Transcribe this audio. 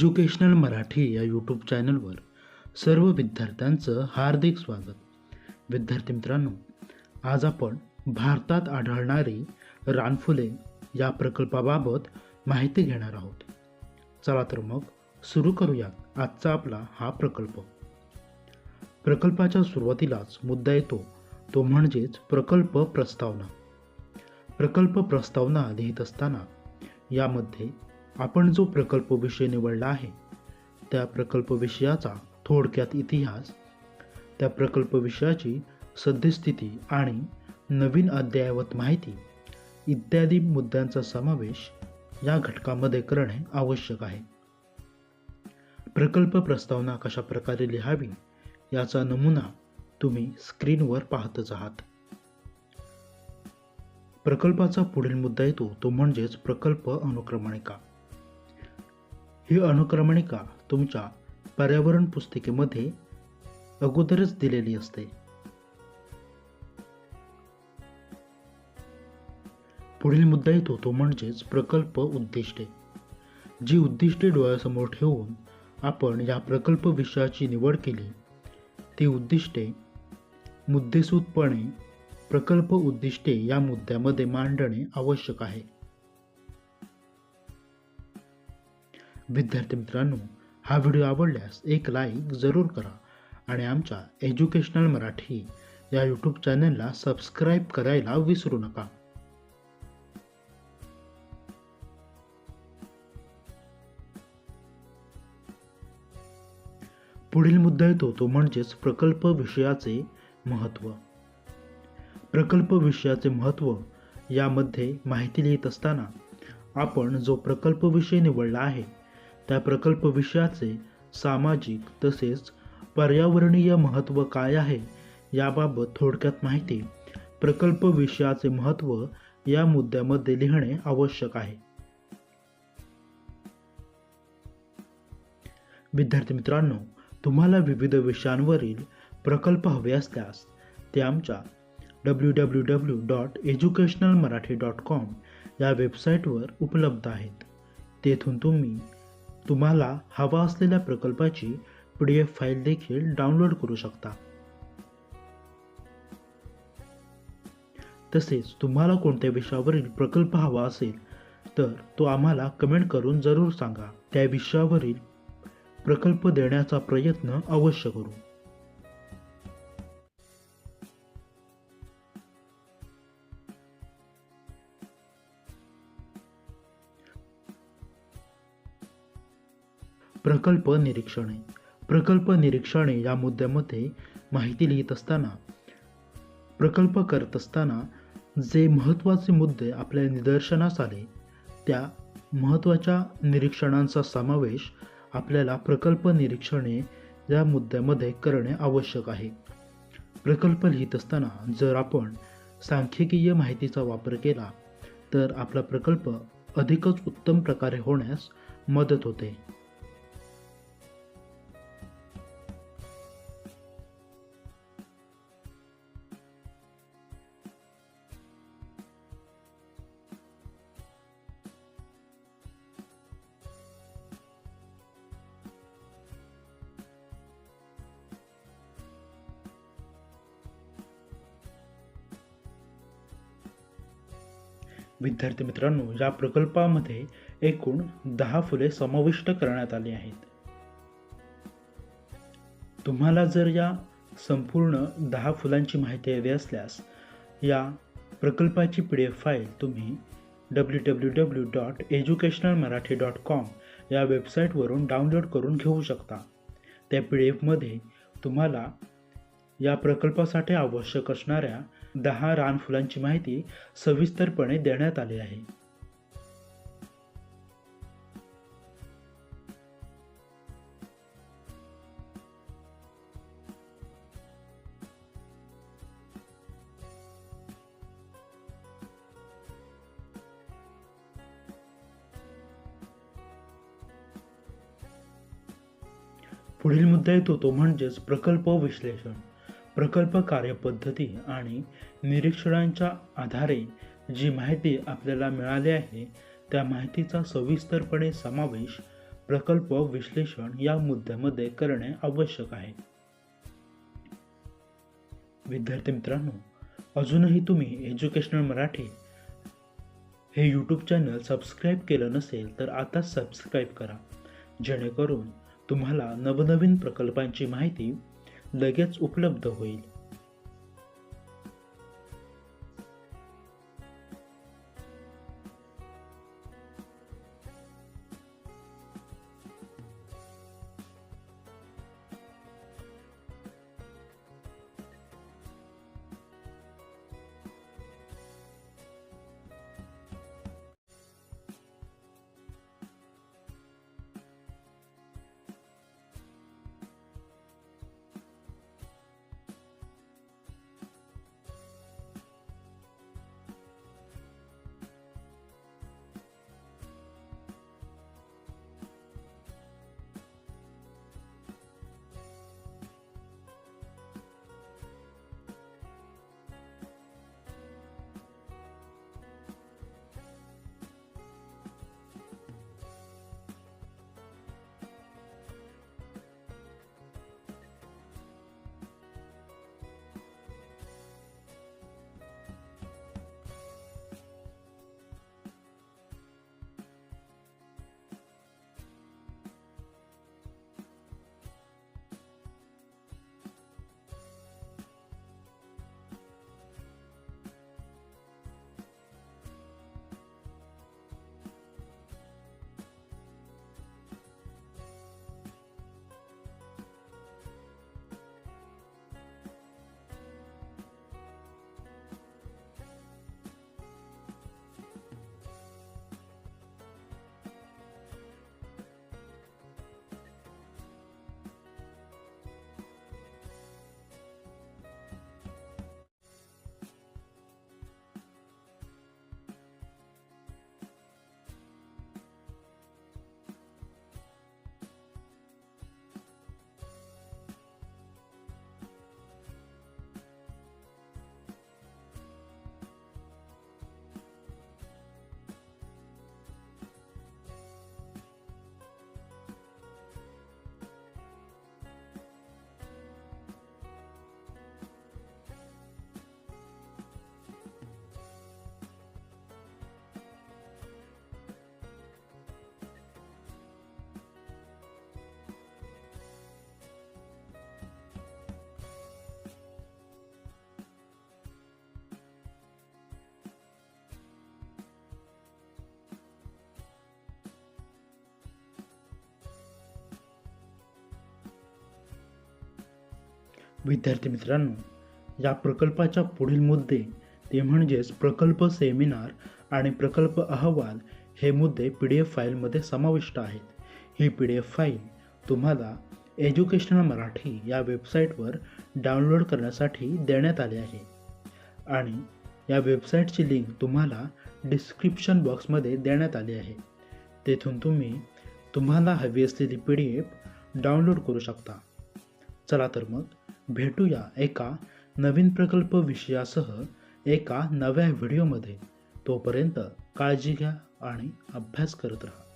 Educational Marathi या YouTube चॅनलवर सर्व विद्यार्थ्यांचं हार्दिक स्वागत. विद्यार्थी मित्रांनो आज आपण भारतात आढळणारी रानफुले या प्रकल्पाबाबत माहिती घेणार आहोत. चला तर मग सुरू करूयात आजचा आपला हा प्रकल्प. प्रकल्पाच्या सुरुवातीलाच मुद्दा येतो तो म्हणजेच प्रकल्प प्रस्तावना. प्रकल्प प्रस्तावना लिहित असताना यामध्ये आपण जो प्रकल्प विषय निवडला आहे त्या प्रकल्प विषयाचा थोडक्यात इतिहास त्या प्रकल्प विषयाची सद्यस्थिती आणि नवीन अद्ययावत माहिती इत्यादी मुद्द्यांचा समावेश या घटकामध्ये करणे आवश्यक आहे. प्रकल्प प्रस्तावना कशा प्रकारे लिहावी याचा नमुना तुम्ही स्क्रीनवर पाहतच आहात. प्रकल्पाचा पुढील मुद्दा येतो तो म्हणजेच प्रकल्प अनुक्रमणिका. ही अनुक्रमणिका तुमच्या पर्यावरण पुस्तिकेमध्ये अगोदरच दिलेली असते. पुढील मुद्दा येतो तो म्हणजेच प्रकल्प उद्दिष्टे. जी उद्दिष्टे डोळ्यासमोर ठेवून आपण या प्रकल्प विषयाची निवड केली ती उद्दिष्टे मुद्देसूदपणे प्रकल्प उद्दिष्टे या मुद्द्यामध्ये मांडणे आवश्यक आहे. विद्यार्थी मित्रांनो हा व्हिडिओ आवडल्यास एक लाईक जरूर करा आणि आमच्या एज्युकेशनल मराठी या यूट्यूब चॅनलला सबस्क्राईब करायला विसरू नका. पुढील मुद्दा येतो तो म्हणजेच प्रकल्प विषयाचे महत्त्व. प्रकल्प विषयाचे महत्त्व यामध्ये माहिती लिहित असताना आपण जो प्रकल्प विषय निवडला आहे त्या प्रकल्प विषयाचे सामाजिक तसेच पर्यावरणीय महत्त्व काय आहे याबाबत थोडक्यात माहिती प्रकल्प विषयाचे महत्त्व या मुद्द्यामध्ये लिहिणे आवश्यक आहे. विद्यार्थी मित्रांनो तुम्हाला विविध विषयांवरील प्रकल्प हवे असल्यास ते आमच्या W W W dot educational Marathi dot com या वेबसाईटवर उपलब्ध आहेत. तेथून तुम्ही तुम्हाला हवा असलेल्या प्रकल्पाची पी डी एफ फाईल देखील डाउनलोड करू शकता. तसेच तुम्हाला कोणत्या विषयावरील प्रकल्प हवा असेल तर तो आम्हाला कमेंट करून जरूर सांगा. त्या विषयावरील प्रकल्प देण्याचा प्रयत्न अवश्य करू. प्रकल्प निरीक्षणे. प्रकल्प निरीक्षणे या मुद्द्यामध्ये माहिती लिहित असताना प्रकल्प करत असताना जे महत्त्वाचे मुद्दे आपल्या निदर्शनास आले त्या महत्त्वाच्या निरीक्षणांचा समावेश आपल्याला प्रकल्प निरीक्षणे या मुद्द्यामध्ये करणे आवश्यक आहे. प्रकल्प लिहित असताना जर आपण सांख्यिकीय माहितीचा वापर केला तर आपला प्रकल्प अधिकच उत्तम प्रकारे होण्यास मदत होते. विद्यार्थी मित्रांनो या प्रकल्पामध्ये एकूण दहा फुले समाविष्ट करण्यात आली आहेत. तुम्हाला जर या संपूर्ण दहा फुलांची माहिती हवी असल्यास या प्रकल्पाची पी डी एफ फाईल तुम्ही W W W dot educational Marathi dot com या वेबसाईटवरून डाउनलोड करून घेऊ शकता. त्या पी डी एफमध्ये तुम्हाला या प्रकल्पासाठी आवश्यक असणाऱ्या दहा रानफुलांची माहिती सविस्तरपणे देण्यात आली आहे. पुढील मुद्दा येतो तो म्हणजेच प्रकल्प विश्लेषण. प्रकल्प कार्यपद्धती आणि निरीक्षणांच्या आधारे जी माहिती आपल्याला मिळाली आहे त्या माहितीचा सविस्तरपणे समावेश प्रकल्प विश्लेषण या मुद्द्यामध्ये करणे आवश्यक आहे. विद्यार्थी मित्रांनो अजूनही तुम्ही एज्युकेशनल मराठी हे यूट्यूब चॅनल सबस्क्राईब केलं नसेल तर आता सबस्क्राईब करा. जेणेकरून तुम्हाला नवनवीन प्रकल्पांची माहिती लगेच उपलब्ध होईल. विद्यार्थी मित्रांनो या प्रकल्पाच्या पुढील मुद्दे ते म्हणजेच प्रकल्प सेमिनार आणि प्रकल्प अहवाल हे मुद्दे पी डी एफ फाईलमध्ये समाविष्ट आहेत. ही पी डी एफ फाईल तुम्हाला एज्युकेशनल मराठी या वेबसाईटवर डाउनलोड करण्यासाठी देण्यात आले आहे. आणि या वेबसाईटची लिंक तुम्हाला डिस्क्रिप्शन बॉक्समध्ये देण्यात आली आहे. तेथून तुम्ही तुम्हाला हवी असलेली पी डी एफ डाउनलोड करू शकता. चला तर मग भेटूया एका नवीन प्रकल्प विषयासह एका नव्या व्हिडिओमध्ये. तोपर्यंत काळजी घ्या आणि अभ्यास करत राहा.